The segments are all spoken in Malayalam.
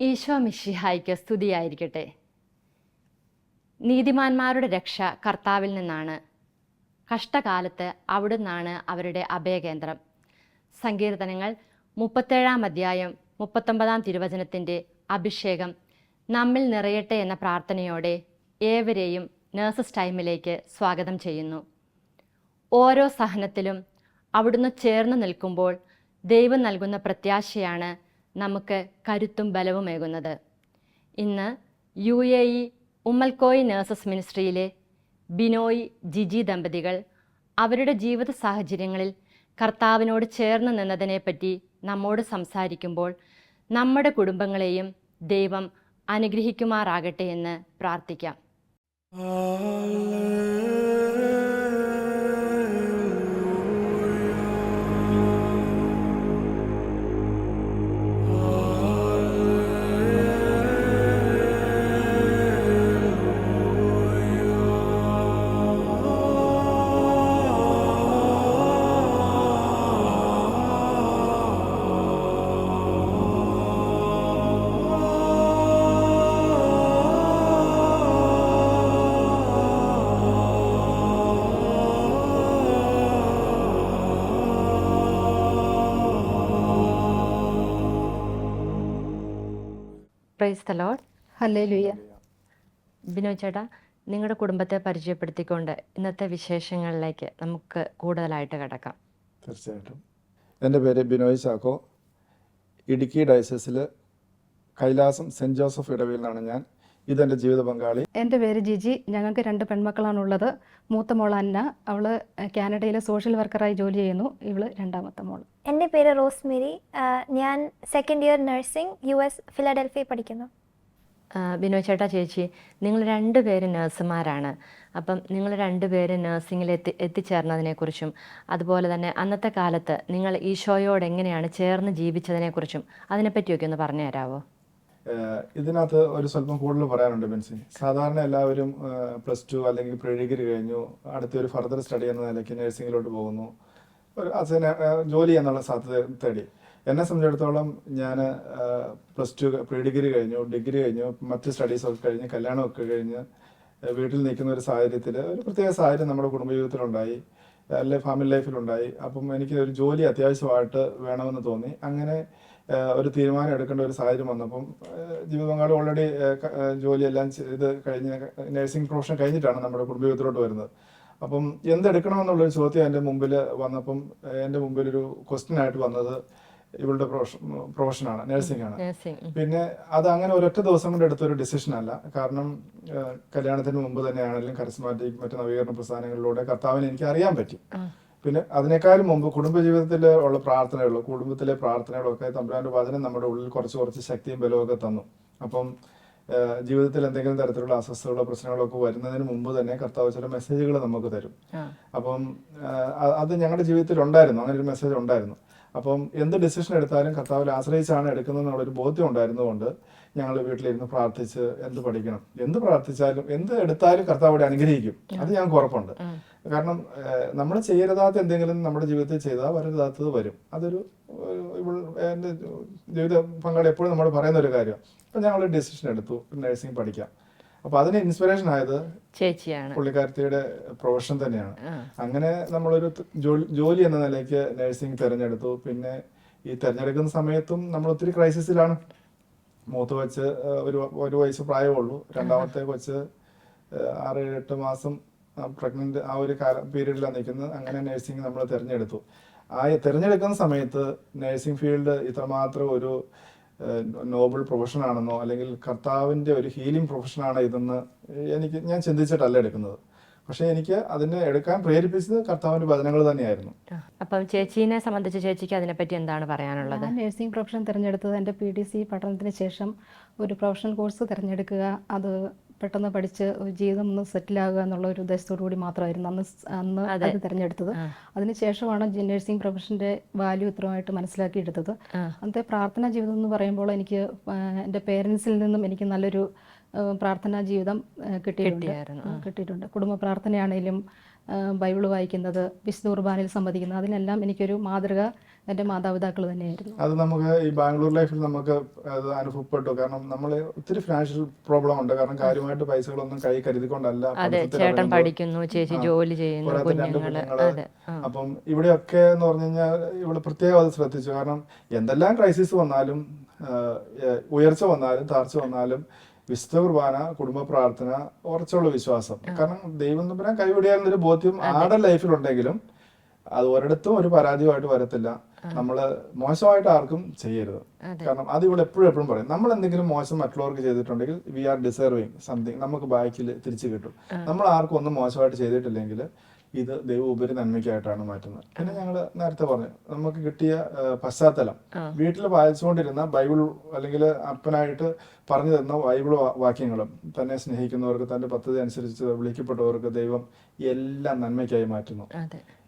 ഈശോ മിഷിഹായിക്ക് സ്തുതിയായിരിക്കട്ടെ. നീതിമാന്മാരുടെ രക്ഷ കർത്താവിൽ നിന്നാണ്. കഷ്ടകാലത്ത് അവിടുന്നാണ് അവരുടെ അഭയകേന്ദ്രം. സങ്കീർത്തനങ്ങൾ മുപ്പത്തേഴാം അധ്യായം മുപ്പത്തൊമ്പതാം തിരുവചനത്തിന്റെ അഭിഷേകം നമ്മിൽ നിറയട്ടെ എന്ന പ്രാർത്ഥനയോടെ ഏവരെയും നേഴ്സസ് ടൈമിലേക്ക് സ്വാഗതം ചെയ്യുന്നു. ഓരോ സഹനത്തിലും അവിടുന്ന് ചേർന്ന് നിൽക്കുമ്പോൾ ദൈവം നൽകുന്ന പ്രത്യാശയാണ് നമുക്ക് കരുത്തും ബലവുമേകുന്നത് ഇന്ന് U A E Umm Al Quwain nurses മിനിസ്ട്രിയിലെ Binoy Jiji ദമ്പതികൾ അവരുടെ ജീവിത സാഹചര്യങ്ങളിൽ കർത്താവിനോട് ചേർന്ന് നിന്നതിനെപ്പറ്റി നമ്മോട് സംസാരിക്കുമ്പോൾ നമ്മുടെ കുടുംബങ്ങളെയും ദൈവം അനുഗ്രഹിക്കുമാറാകട്ടെ എന്ന് പ്രാർത്ഥിക്കാം. പ്രൈസ് തലോ ഹലേ ഹല്ലേലൂയ ബിനോയ് ചേട്ടാ നിങ്ങളുടെ കുടുംബത്തെ പരിചയപ്പെടുത്തിക്കൊണ്ട് ഇന്നത്തെ വിശേഷങ്ങളിലേക്ക് നമുക്ക് കൂടുതലായിട്ട് കിടക്കാം. തീർച്ചയായിട്ടും. എന്റെ പേര് ബിനോയ് ചാക്കോ ഇടുക്കി ഡയസസിൽ കൈലാസം സെന്റ് ജോസഫ് ഇടവയിൽ ഞാൻ. ഇതെന്റെ ജീവിത പങ്കാളി. എന്റെ പേര് ജിജി. ഞങ്ങൾക്ക് രണ്ട് പെൺമക്കളാണുള്ളത്. മൂത്ത മോൾ അന്ന. അവൾ കാനഡയിലെ സോഷ്യൽ വർക്കറായി ജോലി ചെയ്യുന്നു. ഇവൾ രണ്ടാമത്തെ മോൾ എന്റെ പേര് റോസ്മേരി. ഞാൻ second year nursing U S Philadelphia പഠിക്കുന്നു. ബിനോ ചേട്ടാ ചേച്ചി നിങ്ങൾ രണ്ടുപേര് നഴ്സുമാരാണ്. അപ്പം നിങ്ങൾ രണ്ടുപേര് നഴ്സിംഗിൽ എത്തി എത്തിച്ചേർന്നതിനെക്കുറിച്ചും അതുപോലെ തന്നെ അന്നത്തെ കാലത്ത് നിങ്ങൾ ഈശോയോട് എങ്ങനെയാണ് ചേർന്ന് ജീവിച്ചതിനെക്കുറിച്ചും അതിനെപ്പറ്റിയൊക്കെ ഒന്ന് പറഞ്ഞു തരാമോ ഇതിനകത്ത് ഒരു സ്വല്പം കൂടുതൽ പറയാനുണ്ട് ബെൻസി. സാധാരണ എല്ലാവരും പ്ലസ് ടു അല്ലെങ്കിൽ പ്രീ ഡിഗ്രി കഴിഞ്ഞു അടുത്ത ഒരു ഫർദർ സ്റ്റഡി എന്ന നിലയ്ക്ക് നഴ്സിംഗിലോട്ട് പോകുന്നു. ഒരു അച്ഛനെ ജോലി എന്നുള്ള സാധ്യത തേടി. എന്നെ സംബന്ധിച്ചിടത്തോളം ഞാൻ പ്ലസ് ടു പ്രീ ഡിഗ്രി കഴിഞ്ഞു ഡിഗ്രി കഴിഞ്ഞു മറ്റ് സ്റ്റഡീസ് ഒക്കെ കഴിഞ്ഞ് കല്യാണമൊക്കെ കഴിഞ്ഞ് വീട്ടിൽ നിൽക്കുന്ന ഒരു സാഹചര്യത്തിൽ ഒരു പ്രത്യേക സാഹചര്യം നമ്മുടെ കുടുംബജീവിതത്തിലുണ്ടായി. അല്ലെ ഫാമിലി ലൈഫിലുണ്ടായി അപ്പം എനിക്ക് ഒരു ജോലി അത്യാവശ്യമായിട്ട് വേണമെന്ന് തോന്നി. അങ്ങനെ ഒരു തീരുമാനം എടുക്കേണ്ട ഒരു സാഹചര്യം വന്നപ്പം ജീവിത പങ്കാളി ഓൾറെഡി ജോലിയെല്ലാം ചെയ്ത് കഴിഞ്ഞ് നഴ്സിംഗ് പ്രൊഫഷൻ കഴിഞ്ഞിട്ടാണ് നമ്മുടെ കുടുംബജീവിതത്തിലോട്ട് വരുന്നത്. അപ്പം എന്തെടുക്കണമെന്നുള്ളൊരു ചോദ്യം എന്റെ മുമ്പിൽ വന്നപ്പം എന്റെ മുമ്പിൽ ഒരു ക്വസ്റ്റ്യൻ ആയിട്ട് വന്നത് ഇവളുടെ പ്രൊഫഷൻ പ്രൊഫഷനാണ് നഴ്സിംഗ് ആണ്. പിന്നെ അത് അങ്ങനെ ഒരൊറ്റ ദിവസം കൊണ്ട് എടുത്ത ഒരു ഡിസിഷൻ അല്ല. കാരണം കല്യാണത്തിന് മുമ്പ് തന്നെയാണെങ്കിലും കരസ്മാറ്റിക് മറ്റ് നവീകരണ പ്രസ്ഥാനങ്ങളിലൂടെ കർത്താവിനെ എനിക്ക് അറിയാൻ പറ്റി. പിന്നെ അതിനേക്കാളും മുമ്പ് കുടുംബജീവിതത്തിൽ ഉള്ള പ്രാർത്ഥനകളും കുടുംബത്തിലെ പ്രാർത്ഥനകളോ ഒക്കെ തമ്പുരാന്റെ വചനം നമ്മുടെ ഉള്ളിൽ കുറച്ച് കുറച്ച് ശക്തിയും ബലമൊക്കെ തന്നു. അപ്പം ജീവിതത്തിൽ എന്തെങ്കിലും തരത്തിലുള്ള അസ്വസ്ഥതകളോ പ്രശ്നങ്ങളോ ഒക്കെ വരുന്നതിന് മുമ്പ് തന്നെ കർത്താവ് ചില മെസ്സേജുകൾ നമുക്ക് തരും. അപ്പം അത് ഞങ്ങളുടെ ജീവിതത്തിൽ ഉണ്ടായിരുന്നു അങ്ങനെ ഒരു മെസ്സേജ് ഉണ്ടായിരുന്നു. അപ്പം എന്ത് ഡിസിഷൻ എടുത്താലും കർത്താവിൽ ആശ്രയിച്ചാണ് എടുക്കുന്നത് എന്നുള്ളൊരു ബോധ്യം ഉണ്ടായിരുന്നതുകൊണ്ട് ഞങ്ങൾ വീട്ടിലിരുന്ന് പ്രാർത്ഥിച്ച് എന്ത് പഠിക്കണം? എന്ത് പ്രാർത്ഥിച്ചാലും എന്ത് എടുത്താലും കർത്താവ് അവിടെ അനുഗ്രഹിക്കും. അത് ഞാൻ ഉറപ്പുണ്ട്. കാരണം നമ്മൾ ചെയ്യരുതാത്ത എന്തെങ്കിലും നമ്മുടെ ജീവിതത്തിൽ ചെയ്താൽ വരരുതാത്തത് വരും. അതൊരു എന്റെ ജീവിത പങ്കാളി എപ്പോഴും നമ്മൾ പറയുന്ന ഒരു കാര്യമാണ് അപ്പം ഞങ്ങൾ ഡിസിഷൻ എടുത്തു. നഴ്സിംഗ് പഠിക്കാം. അപ്പോൾ അതിന് ഇൻസ്പിറേഷൻ ആയത് ചേച്ചിയാണ്. പുള്ളിക്കാരത്തിയുടെ പ്രൊഫഷൻ തന്നെയാണ്. അങ്ങനെ നമ്മളൊരു ജോലി എന്ന നിലയ്ക്ക് നഴ്സിംഗ് തിരഞ്ഞെടുത്തു. പിന്നെ ഈ തിരഞ്ഞെടുക്കുന്ന സമയത്തും നമ്മൾ ഒത്തിരി ക്രൈസിസിലാണ് മൂത്ത കൊച്ച് ഒരു ഒരു വയസ്സ് പ്രായമുള്ളൂ രണ്ടാമത്തെ കൊച്ച് ആറ് എട്ട് മാസം പ്രഗ്നന്റ് ആ ഒരു കാല പീരീഡിലാണ് നിൽക്കുന്നത്. അങ്ങനെ നഴ്സിംഗ് നമ്മൾ തിരഞ്ഞെടുത്തു. ആ തിരഞ്ഞെടുക്കുന്ന സമയത്ത് നഴ്സിംഗ് ഫീൽഡ് ഇത്രമാത്രം ഒരു നോബിൾ പ്രൊഫഷൻ ആണെന്നോ അല്ലെങ്കിൽ കർത്താവിന്റെ ഒരു ഹീലിംഗ് പ്രൊഫഷനാണ് ഇതെന്ന് എനിക്ക് ഞാൻ ചിന്തിച്ചിട്ടല്ല എടുക്കുന്നത്. പക്ഷേ എനിക്ക് അതിനെ എടുക്കാൻ പ്രേരിപ്പിച്ചത് കർത്താവിന്റെ വചനങ്ങൾ തന്നെയായിരുന്നു. അപ്പം ചേച്ചീനെ സംബന്ധിച്ച് ചേച്ചിക്ക് അതിനെപ്പറ്റി എന്താണ് പറയാനുള്ളത്? ഞാൻ നഴ്സിംഗ് പ്രൊഫഷൻ തിരഞ്ഞെടുത്തത് എന്റെ പി ഡി സി പഠനത്തിന് ശേഷം ഒരു പ്രൊഫഷണൽ കോഴ്സ് തിരഞ്ഞെടുക്കുക അത് പെട്ടെന്ന് പഠിച്ച് ഒരു ജീവിതം ഒന്ന് സെറ്റിലാകുക എന്നുള്ള ഒരു ഉദ്ദേശത്തോടു കൂടി മാത്രമായിരുന്നു അന്ന് അന്ന് അത്. തിരഞ്ഞെടുത്തത്. അതിനുശേഷമാണ് നഴ്സിംഗ് പ്രൊഫഷന്റെ വാല്യൂ ഇത്രമായിട്ട് മനസ്സിലാക്കിയെടുത്തത്. അന്നത്തെ പ്രാർത്ഥനാ ജീവിതം എന്ന് പറയുമ്പോൾ എനിക്ക് എന്റെ എന്റെ പേരൻസിൽ നിന്നും എനിക്ക് നല്ലൊരു പ്രാർത്ഥനാ ജീവിതം കിട്ടിയിട്ടുണ്ട്. കിട്ടിയിട്ടുണ്ട്. കുടുംബ പ്രാർത്ഥനയാണെങ്കിലും ബൈബിൾ ബൈബിൾ വായിക്കുന്നത് വിശുദ്ധ കുർബാനയിൽ സംബന്ധിക്കുന്നത് അതിനെല്ലാം എനിക്കൊരു മാതൃക എന്റെ മാതാപിതാക്കൾ തന്നെയായിരുന്നു. അത് നമുക്ക് ഈ ബാംഗ്ലൂർ ലൈഫിൽ നമുക്ക് അത് അനുഭവപ്പെട്ടു. കാരണം നമ്മൾ ഒത്തിരി ഫിനാൻഷ്യൽ പ്രോബ്ലം ഉണ്ട്. കാരണം കാര്യമായിട്ട് പൈസകളൊന്നും കൈ കരുതിക്കൊണ്ടല്ല അതെ ചേട്ടൻ പഠിക്കുന്നു ചേച്ചി ജോലി ചെയ്യുന്നു കുഞ്ഞുങ്ങൾ. അപ്പം ഇവിടെയൊക്കെ എന്ന് പറഞ്ഞു കഴിഞ്ഞാൽ ഇവിടെ പ്രത്യേകം അത് ശ്രദ്ധിച്ചു. കാരണം എന്തെല്ലാം ക്രൈസിസ് വന്നാലും ഉയർച്ച വന്നാലും താഴ്ച വന്നാലും വിശുദ്ധ കുർബാന കുടുംബ പ്രാർത്ഥന ഉറച്ചുള്ള വിശ്വാസം. കാരണം ദൈവം തമ്പുരാൻ ഒരു ബോധ്യം ആടെ ലൈഫിലുണ്ടെങ്കിലും അത് ഒരിടത്തും ഒരു പരാതിയുമായിട്ട് വരത്തില്ല. നമ്മൾ മോശമായിട്ട് ആർക്കും ചെയ്യരുത്. കാരണം അത് ഇവിടെ എപ്പോഴും എപ്പോഴും പറയും. നമ്മൾ എന്തെങ്കിലും മോശം മറ്റുള്ളവർക്ക് ചെയ്തിട്ടുണ്ടെങ്കിൽ വി ആർ ഡിസേർവിങ് സംതിങ് നമുക്ക് ബാക്കിൽ തിരിച്ചു കിട്ടും. നമ്മൾ ആർക്കും ഒന്നും മോശമായിട്ട് ചെയ്തിട്ടില്ലെങ്കിൽ ഇത് ദൈവ ഉപരി നന്മയ്ക്കായിട്ടാണ് മാറ്റുന്നത്. പിന്നെ ഞങ്ങൾ നേരത്തെ പറഞ്ഞു നമുക്ക് കിട്ടിയ പശ്ചാത്തലം. വീട്ടിൽ വായിച്ചുകൊണ്ടിരുന്ന ബൈബിൾ അല്ലെങ്കിൽ അപ്പനായിട്ട് പറഞ്ഞു തന്ന ബൈബിൾ വാക്യങ്ങളും തന്നെ സ്നേഹിക്കുന്നവർക്ക് തന്റെ പദ്ധതി അനുസരിച്ച് വിളിക്കപ്പെട്ടവർക്ക് ദൈവം എല്ലാം നന്മയ്ക്കായി മാറ്റുന്നു.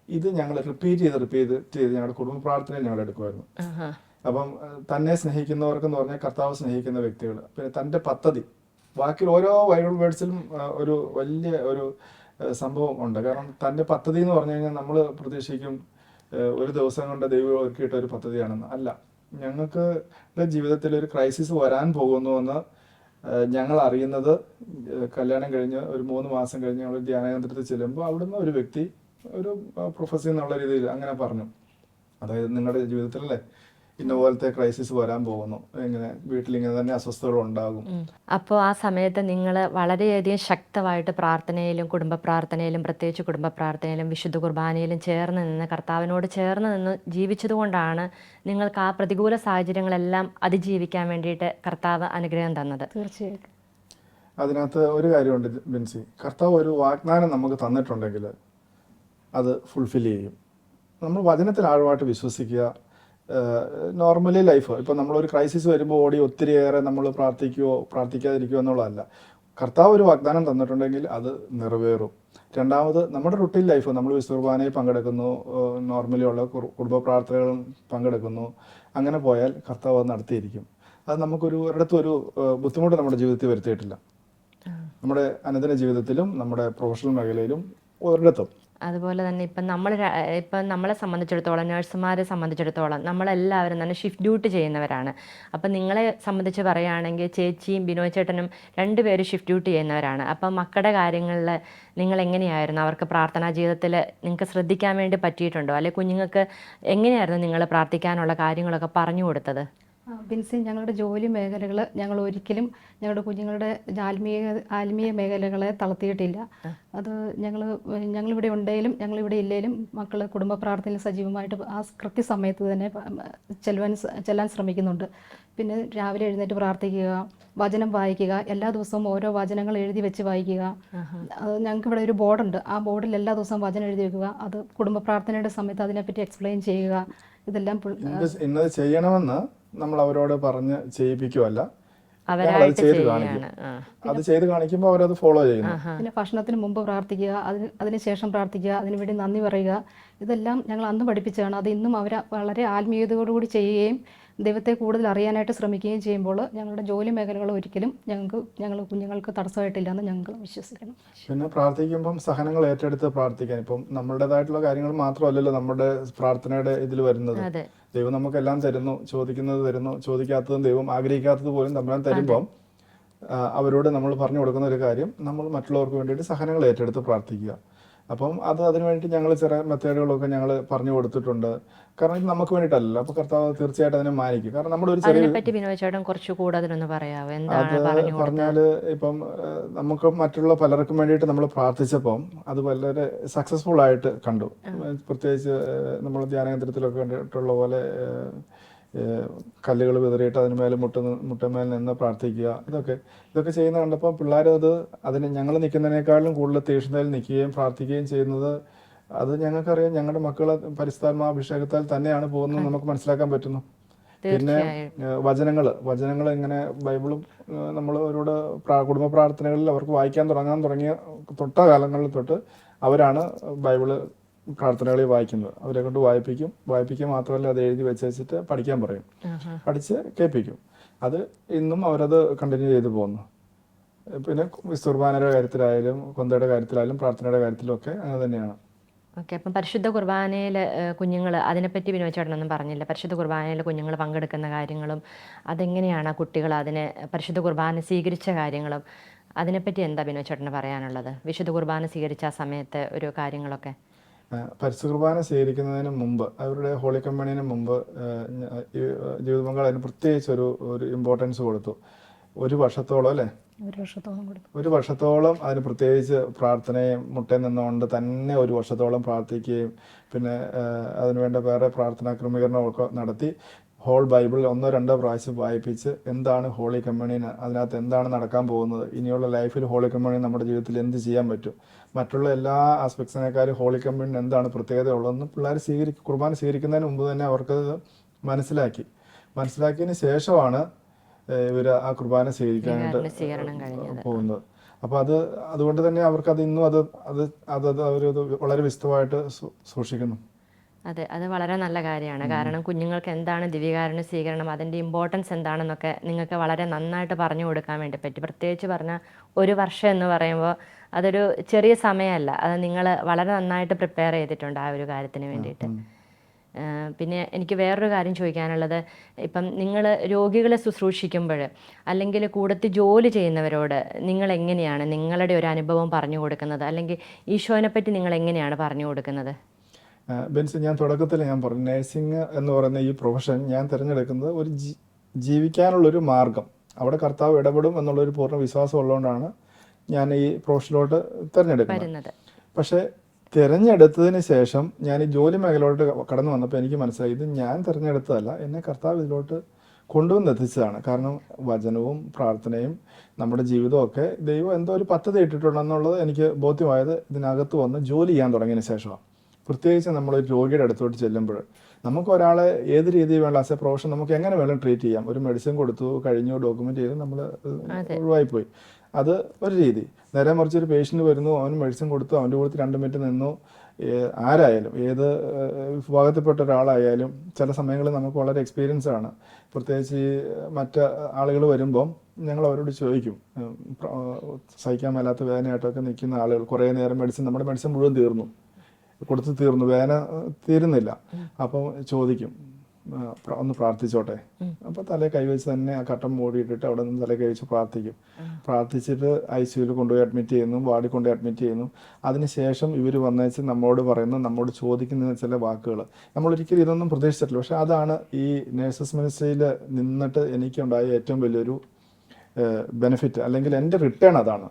ഇത് ഞങ്ങൾ റിപ്പീറ്റ് ചെയ്ത് റിപ്പീറ്റ് ചെയ്ത് ഞങ്ങളുടെ കുടുംബ പ്രാർത്ഥനയിൽ ഞങ്ങൾ എടുക്കുമായിരുന്നു. അപ്പം തന്നെ സ്നേഹിക്കുന്നവർക്ക് എന്ന് പറഞ്ഞാൽ കർത്താവ് സ്നേഹിക്കുന്ന വ്യക്തികൾ പിന്നെ തന്റെ പദ്ധതി ബാക്കി ഓരോ ബൈബിൾ വേർഡ്സിലും ഒരു വലിയ ഒരു സംഭവം ഉണ്ട്. കാരണം തന്റെ പദ്ധതി എന്ന് പറഞ്ഞു കഴിഞ്ഞാൽ നമ്മൾ പ്രതീക്ഷിക്കും ഒരു ദിവസം കൊണ്ട് ദൈവം ഒരുക്കിയിട്ട ഒരു പദ്ധതിയാണെന്ന്. അല്ല ഞങ്ങൾക്ക് ജീവിതത്തിൽ ഒരു ക്രൈസിസ് വരാൻ പോകുന്നു എന്ന് ഞങ്ങൾ അറിയുന്നത് കല്യാണം കഴിഞ്ഞ് ഒരു മൂന്ന് മാസം കഴിഞ്ഞ് ഞങ്ങൾ ധ്യാനകേന്ദ്രത്തിൽ ചെല്ലുമ്പോൾ അവിടുന്ന് ഒരു വ്യക്തി ഒരു പ്രൊഫസർ എന്നുള്ള രീതിയിൽ അങ്ങനെ പറഞ്ഞു. അതായത് നിങ്ങളുടെ ജീവിതത്തിലല്ലേ? ഇന്ന പോലത്തെ ക്രൈസിസ് വരാൻ പോകുന്നു. ഇങ്ങനെ വീട്ടിൽ ഇങ്ങനെ തന്നെ അസ്വസ്ഥതകൾ ഉണ്ടാകും. അപ്പോൾ ആ സമയത്ത് നിങ്ങൾ വളരെയധികം ശക്തമായിട്ട് പ്രാർത്ഥനയിലും കുടുംബ പ്രാർത്ഥനയിലും പ്രത്യേകിച്ച് കുടുംബ പ്രാർത്ഥനയിലും വിശുദ്ധ കുർബാനയിലും ചേർന്ന് നിന്ന് കർത്താവിനോട് ചേർന്ന് നിന്ന് ജീവിച്ചതുകൊണ്ടാണ് നിങ്ങൾക്ക് ആ പ്രതികൂല സാഹചര്യങ്ങളെല്ലാം അതിജീവിക്കാൻ വേണ്ടിയിട്ട് കർത്താവ് അനുഗ്രഹം തന്നത്. തീർച്ചയായിട്ടും. അതിനകത്ത് ഒരു കാര്യമുണ്ട് ബിൻസി. കർത്താവ് ഒരു വാഗ്ദാനം നമുക്ക് തന്നിട്ടുണ്ടെങ്കിൽ അത് ഫുൾഫിൽ ചെയ്യും. നമ്മൾ വചനത്തിൽ ആഴമായിട്ട് വിശ്വസിക്കുക നോർമലി ലൈഫ് ഇപ്പം നമ്മളൊരു ക്രൈസിസ് വരുമ്പോൾ ഓടി ഒത്തിരിയേറെ നമ്മൾ പ്രാർത്ഥിക്കുകയോ പ്രാർത്ഥിക്കാതിരിക്കുകയോ എന്നുള്ളതല്ല. കർത്താവ് ഒരു വാഗ്ദാനം തന്നിട്ടുണ്ടെങ്കിൽ അത് നിറവേറും. രണ്ടാമത് നമ്മുടെ റുട്ടീൻ ലൈഫ് നമ്മൾ വിശുർബാനയിൽ പങ്കെടുക്കുന്നു നോർമലി ഉള്ള കുടുംബ പ്രാർത്ഥനകളും പങ്കെടുക്കുന്നു. അങ്ങനെ പോയാൽ കർത്താവ് അത് നടത്തിയിരിക്കും. അത് നമുക്കൊരു ഒരിടത്തും ഒരു ബുദ്ധിമുട്ട് നമ്മുടെ ജീവിതത്തിൽ വരുത്തിയിട്ടില്ല. നമ്മുടെ അനുദിന ജീവിതത്തിലും നമ്മുടെ പ്രൊഫഷണൽ മേഖലയിലും ഒരിടത്തും. അതുപോലെ തന്നെ ഇപ്പം നമ്മൾ ഇപ്പം നമ്മളെ സംബന്ധിച്ചിടത്തോളം നഴ്സുമാരെ സംബന്ധിച്ചിടത്തോളം നമ്മളെല്ലാവരും തന്നെ ഷിഫ്റ്റ് ഡ്യൂട്ടി ചെയ്യുന്നവരാണ്. അപ്പം നിങ്ങളെ സംബന്ധിച്ച് പറയുകയാണെങ്കിൽ ചേച്ചിയും ബിനോയ് ചേട്ടനും രണ്ടുപേരും ഷിഫ്റ്റ് ഡ്യൂട്ടി ചെയ്യുന്നവരാണ്. അപ്പം മക്കളുടെ കാര്യങ്ങളിൽ നിങ്ങൾ എങ്ങനെയായിരുന്നു? അവർക്ക് പ്രാർത്ഥനാ ജീവിതത്തിൽ നിങ്ങൾക്ക് ശ്രദ്ധിക്കാൻ വേണ്ടി പറ്റിയിട്ടുണ്ടോ? അല്ലെങ്കിൽ കുഞ്ഞുങ്ങൾക്ക് എങ്ങനെയായിരുന്നു നിങ്ങൾ പ്രാർത്ഥിക്കാനുള്ള കാര്യങ്ങളൊക്കെ പറഞ്ഞു കൊടുത്തത്? ബിൻസി ഞങ്ങളുടെ ജോലി മേഖലകൾ ഞങ്ങൾ ഒരിക്കലും ഞങ്ങളുടെ കുഞ്ഞുങ്ങളുടെ ആത്മീയ ആത്മീയ മേഖലകളെ തളർത്തിയിട്ടില്ല. അത് ഞങ്ങൾ ഞങ്ങളിവിടെ ഉണ്ടെങ്കിലും ഞങ്ങളിവിടെ ഇല്ലെങ്കിലും മക്കൾ കുടുംബ പ്രാർത്ഥനയിൽ സജീവമായിട്ട് ആ കൃത്യസമയത്ത് തന്നെ ചെല്ലുവാൻ ചെല്ലാൻ ശ്രമിക്കുന്നുണ്ട്. പിന്നെ രാവിലെ എഴുന്നേറ്റ് പ്രാർത്ഥിക്കുക വചനം വായിക്കുക എല്ലാ ദിവസവും ഓരോ വചനങ്ങൾ എഴുതി വെച്ച് വായിക്കുക. അത് ഞങ്ങൾക്ക് ഇവിടെ ഒരു ബോർഡുണ്ട്. ആ ബോർഡിൽ എല്ലാ ദിവസവും വചനം എഴുതി വെക്കുക. അത് കുടുംബ പ്രാർത്ഥനയുടെ സമയത്ത് അതിനെപ്പറ്റി എക്സ്പ്ലെയിൻ ചെയ്യുക. ഇതെല്ലാം ചെയ്യണമെന്ന് നമ്മൾ അവരോട് പറഞ്ഞ് ചെയ്യിപ്പിക്കുമല്ല അവരായിട്ട് ചെയ്ത് കാണിക്കും. അത് ചെയ്ത് കാണിക്കുമ്പോൾ അവരത് ഫോളോ ചെയ്യുന്നു. പിന്നെ ഭക്ഷണത്തിന് മുമ്പ് പ്രാർത്ഥിക്കുക അതിന് അതിനുശേഷം പ്രാർത്ഥിക്കുക അതിനു വേണ്ടി നന്ദി പറയുക. ഇതെല്ലാം ഞങ്ങൾ അന്ന് പഠിപ്പിച്ചതാണ്. അത് ഇന്നും അവർ വളരെ ആത്മീയതയോടുകൂടി ചെയ്യുകയും ദൈവത്തെ കൂടുതൽ അറിയാനായിട്ട് ശ്രമിക്കുകയും ചെയ്യുമ്പോൾ ഞങ്ങളുടെ ജോലി മേഖലകൾ ഒരിക്കലും ഞങ്ങൾക്ക് ഞങ്ങൾ കുഞ്ഞുങ്ങൾക്ക് തടസ്സമായിട്ടില്ലെന്ന് ഞങ്ങൾ വിശ്വസിക്കണം പിന്നെ പ്രാർത്ഥിക്കുമ്പം സഹനങ്ങൾ ഏറ്റെടുത്ത് പ്രാർത്ഥിക്കാൻ. ഇപ്പം നമ്മളുടേതായിട്ടുള്ള കാര്യങ്ങൾ മാത്രമല്ലല്ലോ നമ്മുടെ പ്രാർത്ഥനയുടെ ഇതിൽ വരുന്നത്. ദൈവം നമുക്കെല്ലാം തരുന്നു ചോദിക്കുന്നത് തരുന്നു ചോദിക്കാത്തതും ദൈവം ആഗ്രഹിക്കാത്തത് പോലും തമ്മിൽ തരുമ്പം അവരോട് നമ്മൾ പറഞ്ഞു കൊടുക്കുന്ന ഒരു കാര്യം നമ്മൾ മറ്റുള്ളവർക്ക് വേണ്ടിയിട്ട് സഹനങ്ങൾ ഏറ്റെടുത്ത് പ്രാർത്ഥിക്കുക. അപ്പം അത് അതിനു വേണ്ടി ഞങ്ങൾ ചെറിയ മെത്തേഡുകളൊക്കെ ഞങ്ങൾ പറഞ്ഞു കൊടുത്തിട്ടുണ്ട്. കാരണം ഇത് നമുക്ക് വേണ്ടിയിട്ടല്ല അപ്പൊ കർത്താവ് തീർച്ചയായിട്ടും അതിനെ മാനിക്കും. കാരണം നമ്മുടെ ഒരു ചെറിയ കുറച്ച് കൂടുതലൊന്ന് പറയാവോ? അത് പറഞ്ഞാൽ ഇപ്പം നമുക്ക് മറ്റുള്ള പലർക്കും വേണ്ടിയിട്ട് നമ്മൾ പ്രാർത്ഥിച്ചപ്പം അത് വളരെ സക്സസ്ഫുൾ ആയിട്ട് കണ്ടു. പ്രത്യേകിച്ച് നമ്മൾ ധ്യാനകേന്ദ്രത്തിലൊക്കെ കണ്ടിട്ടുള്ള പോലെ കല്ലുകൾ വിതറിയിട്ട് അതിന് മേലെ മുട്ട മുട്ടമേൽ നിന്ന് പ്രാർത്ഥിക്കുക. ഇതൊക്കെ ഇതൊക്കെ ചെയ്യുന്ന കണ്ടപ്പോൾ പിള്ളേർ അത് അതിന് ഞങ്ങൾ നിൽക്കുന്നതിനേക്കാളും കൂടുതൽ തീഷ്ണതയിൽ നിൽക്കുകയും പ്രാർത്ഥിക്കുകയും ചെയ്യുന്നത് അത് ഞങ്ങൾക്കറിയാം. ഞങ്ങളുടെ മക്കൾ അഭിഷേകത്താൽ തന്നെയാണ് പോകുന്നത് നമുക്ക് മനസ്സിലാക്കാൻ പറ്റുന്നു. പിന്നെ വചനങ്ങൾ വചനങ്ങൾ ഇങ്ങനെ ബൈബിളും നമ്മൾ അവരോട് കുടുംബ പ്രാർത്ഥനകളിൽ അവർക്ക് വായിക്കാൻ തുടങ്ങാൻ തുടങ്ങിയ തൊട്ട കാലങ്ങളിൽ തൊട്ട് അവരാണ് ബൈബിൾ പ്രാർത്ഥനകളിൽ വായിക്കുന്നത്. അവരെ കൊണ്ട് വായിപ്പിക്കും. വായിപ്പിക്കുക മാത്രമല്ല അത് എഴുതി വെച്ച് വെച്ചിട്ട് പഠിക്കാൻ പറയും. പഠിച്ച് കേൾപ്പിക്കും. അത് ഇന്നും അവരത് കണ്ടിന്യൂ ചെയ്തു പോകുന്നു. പിന്നെ വിസ്തുർബാനയുടെ കാര്യത്തിലായാലും കൊന്തയുടെ കാര്യത്തിലായാലും പ്രാർത്ഥനയുടെ കാര്യത്തിലും ഒക്കെ അങ്ങനെ തന്നെയാണ്. ഓക്കെ അപ്പം പരിശുദ്ധ കുർബാനയിൽ കുഞ്ഞുങ്ങൾ അതിനെപ്പറ്റി വിനോദ ചേട്ടനൊന്നും പറഞ്ഞില്ല. പരിശുദ്ധ കുർബാനയിൽ കുഞ്ഞുങ്ങൾ പങ്കെടുക്കുന്ന കാര്യങ്ങളും അതെങ്ങനെയാണ് കുട്ടികൾ അതിനെ പരിശുദ്ധ കുർബാന സ്വീകരിച്ച കാര്യങ്ങളും അതിനെപ്പറ്റി എന്താ വിനോദ ചേട്ടന് പറയാനുള്ളത്? വിശുദ്ധ കുർബാന സ്വീകരിച്ച ആ സമയത്ത് ഒരു കാര്യങ്ങളൊക്കെ. ആ, പരിശുദ്ധ കുർബാന സ്വീകരിക്കുന്നതിന് മുമ്പ് അവരുടെ ഹോളി കമ്പനിന് മുമ്പ് ജീവിതമംഗൾ അതിന് പ്രത്യേകിച്ച് ഒരു ഒരു ഇമ്പോർട്ടൻസ് കൊടുത്തു. ഒരു വർഷത്തോളം അല്ലേ? ഒരു വർഷത്തോളം കൊടുത്തു. ഒരു വർഷത്തോളം അതിന് പ്രത്യേകിച്ച് പ്രാർത്ഥനയും മുട്ടയിൽ നിന്നുകൊണ്ട് തന്നെ ഒരു വർഷത്തോളം പ്രാർത്ഥിക്കുകയും പിന്നെ അതിനുവേണ്ട വേറെ പ്രാർത്ഥനാ ക്രമീകരണമൊക്കെ നടത്തി ഹോൾ ബൈബിളിൽ ഒന്നോ രണ്ടോ പ്രാവശ്യം വായിപ്പിച്ച് എന്താണ് ഹോളി കമ്മ്യൂണിയൻ അതിനകത്ത് എന്താണ് നടക്കാൻ പോകുന്നത് ഇനിയുള്ള ലൈഫിൽ ഹോളി കമ്മ്യൂണിയൻ നമ്മുടെ ജീവിതത്തിൽ എന്ത് ചെയ്യാൻ പറ്റും മറ്റുള്ള എല്ലാ ആസ്പെക്ട്സിനേക്കാളും ഹോളി കമ്മ്യൂണിന് എന്താണ് പ്രത്യേകത ഉള്ളതെന്ന് പിള്ളേർ സ്വീകരി കുർബാന സ്വീകരിക്കുന്നതിന് മുമ്പ് തന്നെ അവർക്കത് മനസ്സിലാക്കി. മനസ്സിലാക്കിയതിന് ശേഷമാണ് ഇവർ ആ കുർബാന സ്വീകരിക്കാനായിട്ട് പോകുന്നത്. അപ്പോൾ അത് അതുകൊണ്ട് തന്നെ അവർക്ക് അത് ഇന്നും അത് അത് അത് അത് അവരത് വളരെ വിശദമായിട്ട് സൂക്ഷിക്കുന്നു. അതെ അത് വളരെ നല്ല കാര്യമാണ്. കാരണം കുഞ്ഞുങ്ങൾക്ക് എന്താണ് ദിവ്യകാരുണ്യ സ്വീകരണം അതിന്റെ ഇമ്പോർട്ടൻസ് എന്താണെന്നൊക്കെ നിങ്ങൾക്ക് വളരെ നന്നായിട്ട് പറഞ്ഞു കൊടുക്കാൻ വേണ്ടി പറ്റി. പ്രത്യേകിച്ച് പറഞ്ഞാൽ ഒരു വർഷം എന്ന് പറയുമ്പോൾ അതൊരു ചെറിയ സമയമല്ല. അത് നിങ്ങൾ വളരെ നന്നായിട്ട് പ്രിപ്പയർ ചെയ്തിട്ടുണ്ട് ആ ഒരു കാര്യത്തിന് വേണ്ടിയിട്ട്. പിന്നെ എനിക്ക് വേറൊരു കാര്യം ചോദിക്കാനുള്ളത്. ഇപ്പം നിങ്ങൾ രോഗികളെ ശുശ്രൂഷിക്കുമ്പോൾ അല്ലെങ്കിൽ കൂടത്തിൽ ജോലി ചെയ്യുന്നവരോട് നിങ്ങൾ എങ്ങനെയാണ് നിങ്ങളുടെ ഒരു അനുഭവം പറഞ്ഞു കൊടുക്കുന്നത്? അല്ലെങ്കിൽ ഈശോനെ പറ്റി നിങ്ങൾ എങ്ങനെയാണ് പറഞ്ഞു കൊടുക്കുന്നത്? ബെൻസ് ഞാൻ തുടക്കത്തിൽ ഞാൻ പറഞ്ഞു നഴ്സിംഗ് എന്ന് പറയുന്ന ഈ പ്രൊഫഷൻ ഞാൻ തിരഞ്ഞെടുക്കുന്നത് ഒരു ജീവിക്കാനുള്ളൊരു മാർഗം. അവിടെ കർത്താവ് ഇടപെടും എന്നുള്ളൊരു പൂർണ വിശ്വാസം ഉള്ളതുകൊണ്ടാണ് ഞാൻ ഈ പ്രൊഫഷനിലോട്ട് തിരഞ്ഞെടുക്കുന്നത്. പക്ഷെ തിരഞ്ഞെടുത്തതിന് ശേഷം ഞാൻ ഈ ജോലി മേഖലയിലോട്ട് കടന്നു വന്നപ്പോൾ എനിക്ക് മനസ്സിലായി ഇത് ഞാൻ തിരഞ്ഞെടുത്തതല്ല എന്നെ കർത്താവ് ഇതിലോട്ട് കൊണ്ടുവന്ന് എത്തിച്ചതാണ്. കാരണം വചനവും പ്രാർത്ഥനയും നമ്മുടെ ജീവിതമൊക്കെ ദൈവം എന്തോ ഒരു പദ്ധതി ഇട്ടിട്ടുണ്ടെന്നുള്ളത് എനിക്ക് ബോധ്യമായത് ഇതിനകത്ത് വന്ന് ജോലി ചെയ്യാൻ തുടങ്ങിയതിന് ശേഷമാണ്. പ്രത്യേകിച്ച് നമ്മൾ ഒരു രോഗിയുടെ അടുത്തോട്ട് ചെല്ലുമ്പോൾ നമുക്ക് ഒരാളെ ഏത് രീതിയിൽ വേണം ആസ് എ പ്രൊഫഷൻ നമുക്ക് എങ്ങനെ വേണം ട്രീറ്റ് ചെയ്യാം. ഒരു മെഡിസിൻ കൊടുത്തു കഴിഞ്ഞു ഡോക്യുമെന്റ് ചെയ്ത് നമ്മൾ ഒഴിവായിപ്പോയി. അത് ഒരു രീതി. നേരെ മറിച്ച് ഒരു പേഷ്യന്റ് വരുന്നു അവന് മെഡിസിൻ കൊടുത്തു അവന്റെ കൂടെ രണ്ട് മിനിറ്റ് നിന്നു. ആരായാലും ഏത് വിഭാഗത്തിൽപ്പെട്ട ഒരാളായാലും ചില സമയങ്ങളിൽ നമുക്ക് വളരെ എക്സ്പീരിയൻസ് ആണ്. പ്രത്യേകിച്ച് ഈ മറ്റ് ആളുകൾ വരുമ്പം ഞങ്ങൾ അവരോട് ചോദിക്കും സഹിക്കാൻ മേലാത്ത വേദനയായിട്ടൊക്കെ നിൽക്കുന്ന ആളുകൾ കുറേ നേരം മെഡിസിൻ നമ്മുടെ മെഡിസിൻ മുഴുവൻ തീർന്നു. കൊടുത്ത് തീർന്നു വേദന തീരുന്നില്ല. അപ്പം ചോദിക്കും ഒന്ന് പ്രാർത്ഥിച്ചോട്ടെ. അപ്പോൾ തലേ കൈവച്ച് തന്നെ ആ കട്ടം മൂടിയിട്ടിട്ട് അവിടെ നിന്ന് തലേ കൈവച്ച് പ്രാർത്ഥിക്കും. പ്രാർത്ഥിച്ചിട്ട് ഐ സിയുയിൽ കൊണ്ടുപോയി അഡ്മിറ്റ് ചെയ്യുന്നു വാർഡിൽ കൊണ്ടുപോയി അഡ്മിറ്റ് ചെയ്യുന്നു. അതിനുശേഷം ഇവർ വന്നേച്ച് നമ്മളോട് പറയുന്നു നമ്മോട് ചോദിക്കുന്ന ചില വാക്കുകൾ. നമ്മൾ ഒരിക്കലും ഇതൊന്നും പ്രതീക്ഷിച്ചിട്ടില്ല. പക്ഷെ അതാണ് ഈ നേഴ്സസ് മിനിസ്ട്രിയിൽ നിന്നിട്ട് എനിക്കുണ്ടായ ഏറ്റവും വലിയൊരു ബെനിഫിറ്റ് അല്ലെങ്കിൽ എന്റെ റിട്ടേൺ അതാണ്.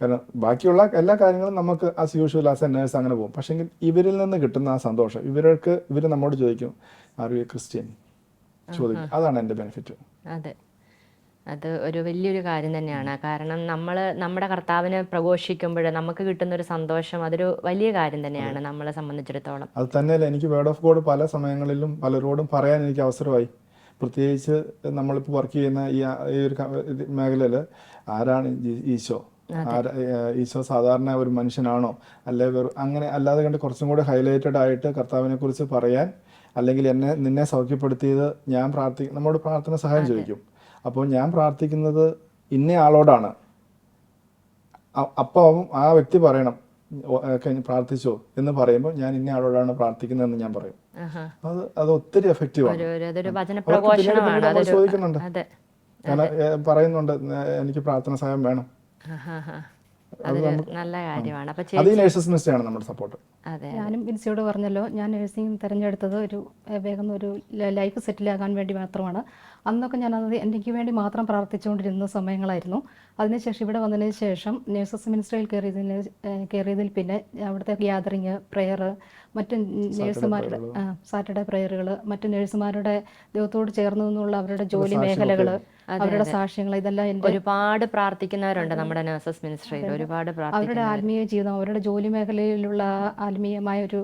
കാരണം ബാക്കിയുള്ള എല്ലാ കാര്യങ്ങളും നമുക്ക് as usual as a nurse അങ്ങനെ പോകും. പക്ഷെങ്കിൽ ഇവരിൽ നിന്ന് കിട്ടുന്ന ആ സന്തോഷം ഇവർക്ക് ഇവർ നമ്മോട് ചോദിക്കും ആർ യു എ ക്രിസ്ത്യൻ ചോദിക്കും അതാണ് എന്റെ ബെനിഫിറ്റ്. അതെ. അത് ഒരു വലിയൊരു കാര്യം തന്നെയാണ്. കാരണം നമ്മൾ നമ്മുടെ കർത്താവിനെ പ്രഘോഷിക്കുമ്പോൾ നമുക്ക് കിട്ടുന്ന ഒരു സന്തോഷം അതൊരു വലിയ കാര്യം തന്നെയാണ് നമ്മളെ സംബന്ധിച്ചിടത്തോളം. അത് തന്നെയല്ല എനിക്ക് വേർഡ് ഓഫ് ഗോഡ് പല സമയങ്ങളിലും പലരോടും പറയാൻ എനിക്ക് അവസരമായി. പ്രത്യേകിച്ച് നമ്മളിപ്പോൾ വർക്ക് ചെയ്യുന്ന ഈ ഈ ഒരു മേഖലയിൽ ആരാണ് ഈശോ? ഈശോ സാധാരണ ഒരു മനുഷ്യനാണോ? അല്ലെ വെറു അങ്ങനെ അല്ലാതെ കണ്ട് കുറച്ചും കൂടി ഹൈലൈറ്റഡ് ആയിട്ട് കർത്താവിനെ കുറിച്ച് പറയാൻ അല്ലെങ്കിൽ എന്നെ നിന്നെ സൗഖ്യപ്പെടുത്തിയത് ഞാൻ പ്രാർത്ഥി നമ്മോട് പ്രാർത്ഥന സഹായം ചോദിക്കും. അപ്പോൾ ഞാൻ പ്രാർത്ഥിക്കുന്നത് ഇന്ന ആളോടാണ്. അപ്പോൾ അപ്പം ആ വ്യക്തി പറയണം "ഓ, ഏ, കഴിഞ്ഞ് പ്രാർത്ഥിച്ചോ എന്ന് പറയുമ്പോൾ ഞാൻ ഇന്ന ആളോടാണ് പ്രാർത്ഥിക്കുന്നതെന്ന് ഞാൻ പറയും. അത് അത് ഒത്തിരി എഫക്റ്റീവ് ആണ്. ഒരു ഒരു- അതൊരു വചന പ്രഘോഷണമാണ് പിന്നീട് നമ്മൾ ചോദിക്കുന്നുണ്ട്. പറയുന്നുണ്ട് എനിക്ക് പ്രാർത്ഥന സഹായം വേണം. നല്ല കാര്യമാണ്. അത് നേഴ്സസ് നമ്മുടെ സപ്പോർട്ട് അതെ ഞാനും ബിൻസിയോട് പറഞ്ഞല്ലോ ഞാൻ നഴ്സിംഗ് തിരഞ്ഞെടുത്തത് ഒരു വേഗം ഒരു ലൈഫ് സെറ്റിലാകാൻ വേണ്ടി മാത്രമാണ്. അന്നൊക്കെ ഞാൻ അത് എനിക്ക് വേണ്ടി മാത്രം പ്രാർത്ഥിച്ചുകൊണ്ടിരുന്ന സമയങ്ങളായിരുന്നു. അതിനുശേഷം ഇവിടെ വന്നതിന് ശേഷം നേഴ്സസ് മിനിസ്റ്ററിൽ കയറിയതിന് കയറിയതിൽ പിന്നെ അവിടുത്തെ ഗ്യാതറിങ് പ്രെയർ മറ്റ് നേഴ്സുമാരുടെ സാറ്റർഡേ പ്രെയറുകൾ മറ്റ് നേഴ്സുമാരുടെ ദൈവത്തോട് ചേർന്നു നിന്നുള്ള അവരുടെ ജോലി മേഖലകൾ അവരുടെ സാക്ഷ്യങ്ങൾ ഇതെല്ലാം എന്റെ ഒരുപാട് പ്രാർത്ഥിക്കുന്നവരുണ്ട് നമ്മുടെ നഴ്സസ് മിനിസ്ട്രിയിൽ ഒരുപാട് അവരുടെ ആത്മീയ ജീവിതം അവരുടെ ജോലി മേഖലയിലുള്ള ആത്മീയമായ ഒരു